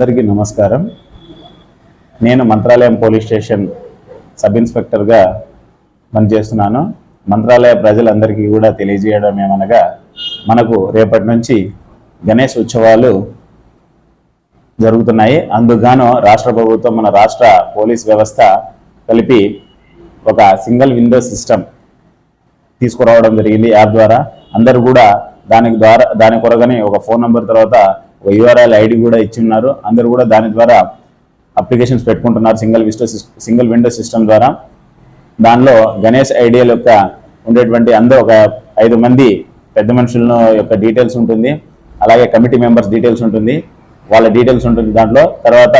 అందరికీ నమస్కారం. నేను మంత్రాలయం పోలీస్ స్టేషన్ సబ్ ఇన్స్పెక్టర్గా పనిచేస్తున్నాను. మంత్రాలయ ప్రజలందరికీ కూడా తెలియజేయడం ఏమనగా మనకు రేపటి నుంచి గణేష్ ఉత్సవాలు జరుగుతున్నాయి. అందుకుగాను రాష్ట్ర ప్రభుత్వం మన రాష్ట్ర పోలీస్ వ్యవస్థ కలిపి ఒక సింగిల్ విండో సిస్టమ్ తీసుకురావడం జరిగింది. యాప్ ద్వారా అందరూ కూడా దానికి ద్వారా దాని కొరగని ఒక ఫోన్ నెంబర్ తర్వాత ఒక యూఆర్ఎల్ ఐడి కూడా ఇచ్చి ఉన్నారు అందరూ కూడా దాని ద్వారా అప్లికేషన్స్ పెట్టుకుంటున్నారు సింగిల్ విస్టో సింగిల్ విండో సిస్టమ్ ద్వారా. దానిలో గణేష్ ఐడియల్ యొక్క ఉండేటువంటి అందరూ ఒక ఐదు మంది పెద్ద మనుషుల యొక్క డీటెయిల్స్ ఉంటుంది. అలాగే కమిటీ మెంబర్స్ డీటెయిల్స్ ఉంటుంది. వాళ్ళ డీటెయిల్స్ ఉంటుంది దాంట్లో. తర్వాత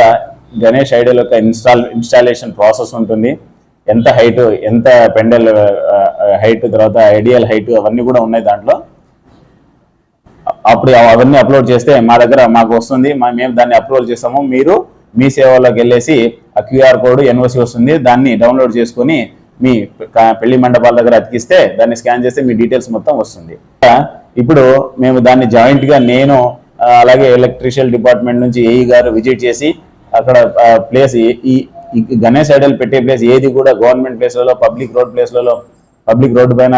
గణేష్ ఐడియల్ యొక్క ఇన్స్టాల్ ఇన్స్టాలేషన్ ప్రాసెస్ ఉంటుంది. ఎంత హైట్ ఎంత పెండల్ హైట్ తర్వాత ఐడియల్ హైట్ అవన్నీ కూడా ఉన్నాయి దాంట్లో. అప్పుడు అవన్నీ అప్లోడ్ చేస్తే మా దగ్గర మాకు వస్తుంది. మేము దాన్ని అప్లోడ్ చేస్తాము. మీరు మీ సేవలోకి వెళ్ళేసి ఆ క్యూఆర్ కోడ్ ఎన్ఓసి వస్తుంది. దాన్ని డౌన్లోడ్ చేసుకొని మీ పెళ్ళి మండపాల దగ్గర అతికిస్తే దాన్ని స్కాన్ చేస్తే మీ డీటెయిల్స్ మొత్తం వస్తుంది. ఇప్పుడు మేము దాన్ని జాయింట్గా నేను అలాగే ఎలక్ట్రిషియల్ డిపార్ట్మెంట్ నుంచి ఏఈ గారు విజిట్ చేసి అక్కడ ప్లేస్ ఈ గణేష్ ఐడల్ పెట్టే ప్లేస్ ఏది కూడా గవర్నమెంట్ ప్లేస్లలో పబ్లిక్ రోడ్ ప్లేస్లలో పబ్లిక్ రోడ్డు పైన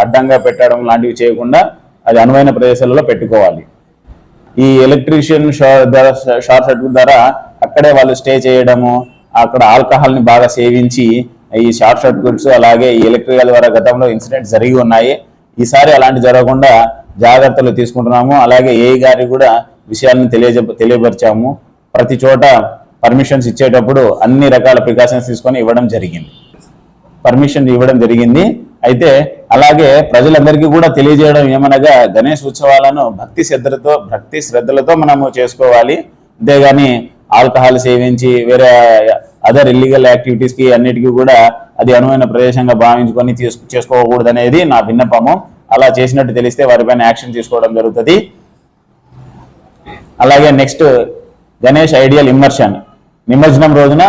అడ్డంగా పెట్టడం లాంటివి చేయకుండా అది అనువైన ప్రదేశాలలో పెట్టుకోవాలి. ఈ ఎలక్ట్రీషియన్ ద్వారా షార్ట్ సర్క్యూట్ ద్వారా అక్కడే వాళ్ళు స్టే చేయడము అక్కడ ఆల్కహాల్ని బాగా సేవించి ఈ షార్ట్ సర్క్యూట్స్ అలాగే ఈ ఎలక్ట్రికల్ ద్వారా గతంలో ఇన్సిడెంట్ జరిగి ఉన్నాయి. ఈసారి అలాంటి జరగకుండా జాగ్రత్తలు తీసుకుంటున్నాము. అలాగే ఏ గారి కూడా విషయాలను తెలియజె తెలియపరిచాము. ప్రతి చోట పర్మిషన్స్ ఇచ్చేటప్పుడు అన్ని రకాల ప్రికాషన్స్ తీసుకొని ఇవ్వడం జరిగింది. పర్మిషన్ ఇవ్వడం జరిగింది. అయితే అలాగే ప్రజలందరికీ కూడా తెలియజేయడం ఏమనగా గణేష్ ఉత్సవాలను భక్తి శ్రద్ధలతో భక్తి శ్రద్ధలతో మనము చేసుకోవాలి. అంతేగాని ఆల్కహాల్ సేవించి వేరే అదర్ ఇల్లీగల్ యాక్టివిటీస్కి అన్నిటికీ కూడా అది అనువైన ప్రదేశంగా భావించుకొని చేసుకోకూడదు అనేది నా విన్నపము. అలా చేసినట్టు తెలిస్తే వారిపైన యాక్షన్ తీసుకోవడం జరుగుతుంది. అలాగే నెక్స్ట్ గణేష్ ఐడియల్ ఇమ్మర్షన్. నిమజ్జనం రోజున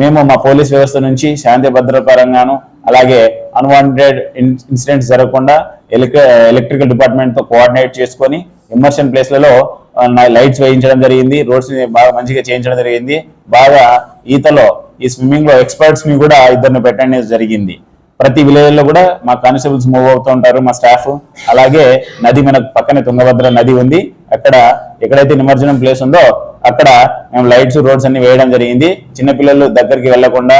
మేము మా పోలీస్ వ్యవస్థ నుంచి శాంతి భద్రత పరంగాను అలాగే అన్వాంటెడ్ ఇన్సిడెంట్స్ జరగకుండా ఎలక్ట్రికల్ డిపార్ట్మెంట్తో కోఆర్డినేట్ చేసుకొని ఇమర్షన్ ప్లేస్లలో లైట్స్ వేయించడం జరిగింది రోడ్స్ని బాగా మంచిగా చేయించడం జరిగింది. బాగా ఈతలో ఈ స్విమ్మింగ్లో ఎక్స్పర్ట్స్ని కూడా ఇద్దరిని పెట్టడం జరిగింది. ప్రతి విలేజ్లో కూడా మా కానిస్టేబుల్స్ మూవ్ అవుతూ ఉంటారు మా స్టాఫ్ అలాగే నది మనకు పక్కనే తుంగభద్ర నది ఉంది. అక్కడ ఎక్కడైతే నిమజ్జనం ప్లేస్ ఉందో అక్కడ మేము లైట్స్ రోడ్స్ అన్ని వేయడం జరిగింది. చిన్నపిల్లలు దగ్గరికి వెళ్ళకుండా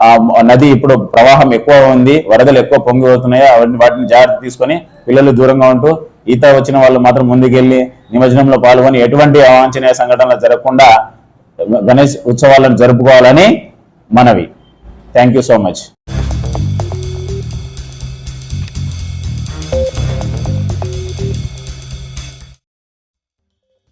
ఆ నది ఇప్పుడు ప్రవాహం ఎక్కువ ఉంది వరదలు ఎక్కువ పొంగి పోతున్నాయో అవన్నీ వాటిని జాగ్రత్త తీసుకొని పిల్లలు దూరంగా ఉంటూ ఈత వచ్చిన వాళ్ళు మాత్రం ముందుకెళ్ళి నిమజ్జనంలో పాల్గొని ఎటువంటి అవాంఛనీయ సంఘటనలు జరగకుండా గణేష్ ఉత్సవాలను జరుపుకోవాలని మనవి. Thank you so much